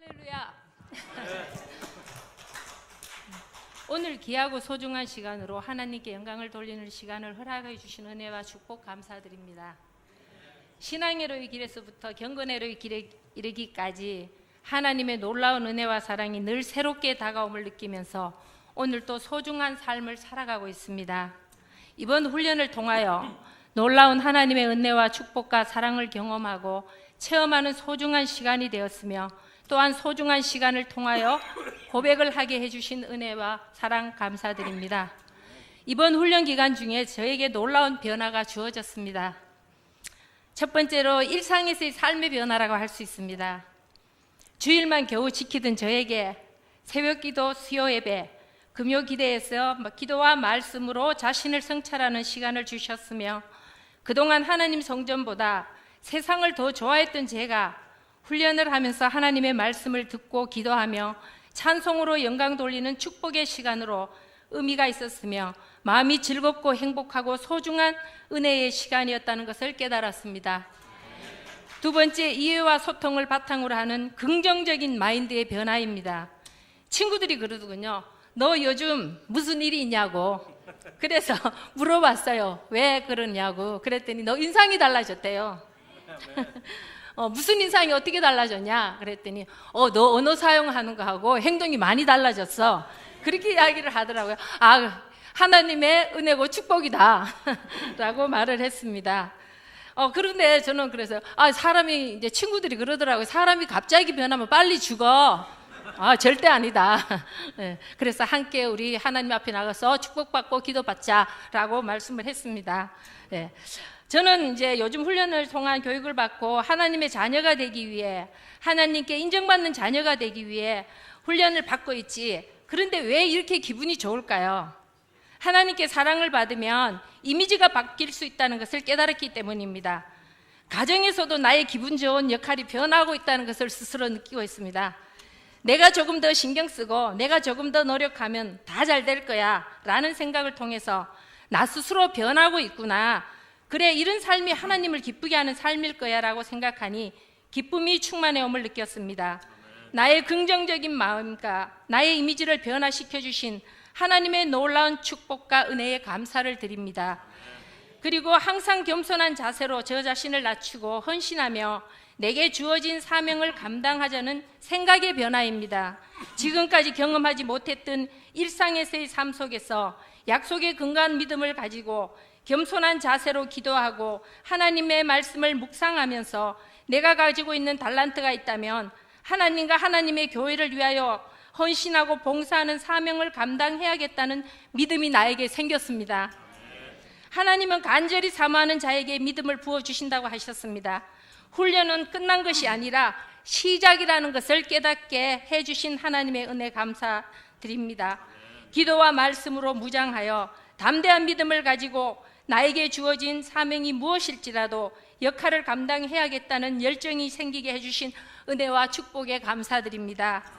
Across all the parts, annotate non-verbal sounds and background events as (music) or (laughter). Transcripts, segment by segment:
할렐루야. 오늘 귀하고 소중한 시간으로 하나님께 영광을 돌리는 시간을 허락해 주신 은혜와 축복 감사드립니다. 신앙애로의 길에서부터 경건애로의 길에 이르기까지 하나님의 놀라운 은혜와 사랑이 늘 새롭게 다가옴을 느끼면서 오늘 또 소중한 삶을 살아가고 있습니다. 이번 훈련을 통하여 놀라운 하나님의 은혜와 축복과 사랑을 경험하고 체험하는 소중한 시간이 되었으며 또한 소중한 시간을 통하여 고백을 하게 해주신 은혜와 사랑 감사드립니다. 이번 훈련 기간 중에 저에게 놀라운 변화가 주어졌습니다. 첫 번째로 일상에서의 삶의 변화라고 할 수 있습니다. 주일만 겨우 지키던 저에게 새벽 기도, 수요 예배, 금요 기대에서 기도와 말씀으로 자신을 성찰하는 시간을 주셨으며 그동안 하나님 성전보다 세상을 더 좋아했던 제가 훈련을 하면서 하나님의 말씀을 듣고 기도하며 찬송으로 영광 돌리는 축복의 시간으로 의미가 있었으며 마음이 즐겁고 행복하고 소중한 은혜의 시간이었다는 것을 깨달았습니다. 두 번째, 이해와 소통을 바탕으로 하는 긍정적인 마인드의 변화입니다. 친구들이 그러더군요. 너 요즘 무슨 일이 있냐고. 그래서 (laughs) 물어봤어요. 왜 그러냐고. 그랬더니 너 인상이 달라졌대요. (laughs) 어, 무슨 인상이 어떻게 달라졌냐? 그랬더니, 어, 너 언어 사용하는 거하고 행동이 많이 달라졌어. 그렇게 이야기를 하더라고요. 아, 하나님의 은혜고 축복이다. (laughs) 라고 말을 했습니다. 어, 그런데 저는 그래서, 아, 사람이, 이제 친구들이 그러더라고요. 사람이 갑자기 변하면 빨리 죽어. 아, 절대 아니다. (laughs) 네, 그래서 함께 우리 하나님 앞에 나가서 축복받고 기도받자라고 말씀을 했습니다. 네. 저는 이제 요즘 훈련을 통한 교육을 받고 하나님의 자녀가 되기 위해 하나님께 인정받는 자녀가 되기 위해 훈련을 받고 있지. 그런데 왜 이렇게 기분이 좋을까요? 하나님께 사랑을 받으면 이미지가 바뀔 수 있다는 것을 깨달았기 때문입니다. 가정에서도 나의 기분 좋은 역할이 변하고 있다는 것을 스스로 느끼고 있습니다. 내가 조금 더 신경 쓰고 내가 조금 더 노력하면 다 잘 될 거야 라는 생각을 통해서 나 스스로 변하고 있구나. 그래, 이런 삶이 하나님을 기쁘게 하는 삶일 거야 라고 생각하니 기쁨이 충만해 옴을 느꼈습니다. 나의 긍정적인 마음과 나의 이미지를 변화시켜 주신 하나님의 놀라운 축복과 은혜에 감사를 드립니다. 그리고 항상 겸손한 자세로 저 자신을 낮추고 헌신하며 내게 주어진 사명을 감당하자는 생각의 변화입니다. 지금까지 경험하지 못했던 일상에서의 삶 속에서 약속의 근간 믿음을 가지고 겸손한 자세로 기도하고 하나님의 말씀을 묵상하면서 내가 가지고 있는 달란트가 있다면 하나님과 하나님의 교회를 위하여 헌신하고 봉사하는 사명을 감당해야겠다는 믿음이 나에게 생겼습니다. 하나님은 간절히 사모하는 자에게 믿음을 부어 주신다고 하셨습니다. 훈련은 끝난 것이 아니라 시작이라는 것을 깨닫게 해 주신 하나님의 은혜 감사드립니다. 기도와 말씀으로 무장하여 담대한 믿음을 가지고 나에게 주어진 사명이 무엇일지라도 역할을 감당해야겠다는 열정이 생기게 해주신 은혜와 축복에 감사드립니다.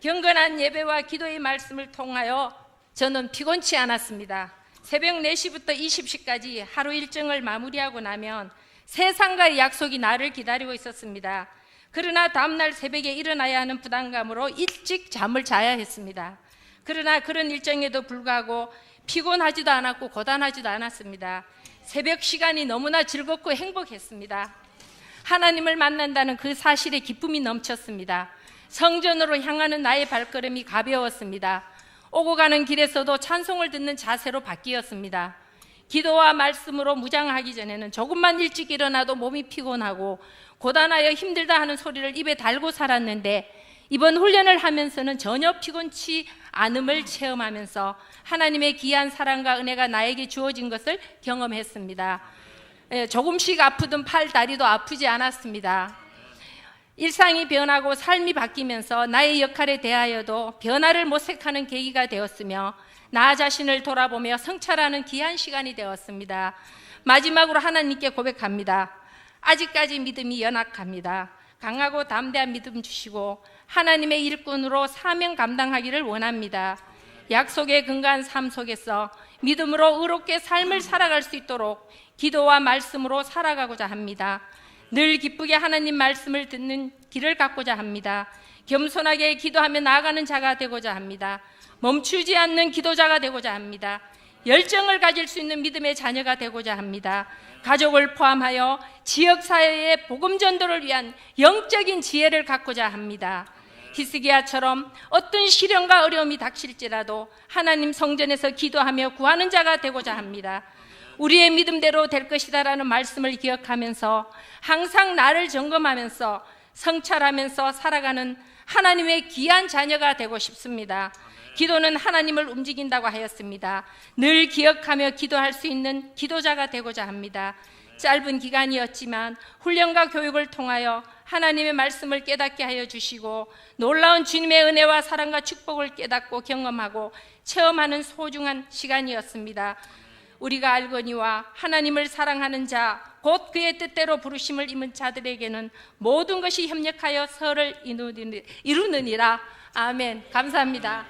경건한 예배와 기도의 말씀을 통하여 저는 피곤치 않았습니다. 새벽 4시부터 20시까지 하루 일정을 마무리하고 나면 세상과의 약속이 나를 기다리고 있었습니다. 그러나 다음날 새벽에 일어나야 하는 부담감으로 일찍 잠을 자야 했습니다. 그러나 그런 일정에도 불구하고 피곤하지도 않았고 고단하지도 않았습니다. 새벽 시간이 너무나 즐겁고 행복했습니다. 하나님을 만난다는 그 사실에 기쁨이 넘쳤습니다. 성전으로 향하는 나의 발걸음이 가벼웠습니다. 오고 가는 길에서도 찬송을 듣는 자세로 바뀌었습니다. 기도와 말씀으로 무장하기 전에는 조금만 일찍 일어나도 몸이 피곤하고 고단하여 힘들다 하는 소리를 입에 달고 살았는데 이번 훈련을 하면서는 전혀 피곤치 않음을 체험하면서 하나님의 귀한 사랑과 은혜가 나에게 주어진 것을 경험했습니다. 예, 조금씩 아프던 팔, 다리도 아프지 않았습니다. 일상이 변하고 삶이 바뀌면서 나의 역할에 대하여도 변화를 모색하는 계기가 되었으며 나 자신을 돌아보며 성찰하는 귀한 시간이 되었습니다. 마지막으로 하나님께 고백합니다. 아직까지 믿음이 연약합니다. 강하고 담대한 믿음 주시고 하나님의 일꾼으로 사명 감당하기를 원합니다. 약속에 근거한 삶 속에서 믿음으로 의롭게 삶을 살아갈 수 있도록 기도와 말씀으로 살아가고자 합니다. 늘 기쁘게 하나님 말씀을 듣는 길을 갖고자 합니다. 겸손하게 기도하며 나아가는 자가 되고자 합니다. 멈추지 않는 기도자가 되고자 합니다. 열정을 가질 수 있는 믿음의 자녀가 되고자 합니다. 가족을 포함하여 지역 사회의 복음 전도를 위한 영적인 지혜를 갖고자 합니다. 히스기야처럼 어떤 시련과 어려움이 닥칠지라도 하나님 성전에서 기도하며 구하는 자가 되고자 합니다. 우리의 믿음대로 될 것이다라는 말씀을 기억하면서 항상 나를 점검하면서 성찰하면서 살아가는 하나님의 귀한 자녀가 되고 싶습니다. 기도는 하나님을 움직인다고 하였습니다. 늘 기억하며 기도할 수 있는 기도자가 되고자 합니다. 짧은 기간이었지만 훈련과 교육을 통하여 하나님의 말씀을 깨닫게 하여 주시고 놀라운 주님의 은혜와 사랑과 축복을 깨닫고 경험하고 체험하는 소중한 시간이었습니다. 우리가 알거니와 하나님을 사랑하는 자, 곧 그의 뜻대로 부르심을 입은 자들에게는 모든 것이 협력하여 서를 이루느니라. 아멘. 감사합니다.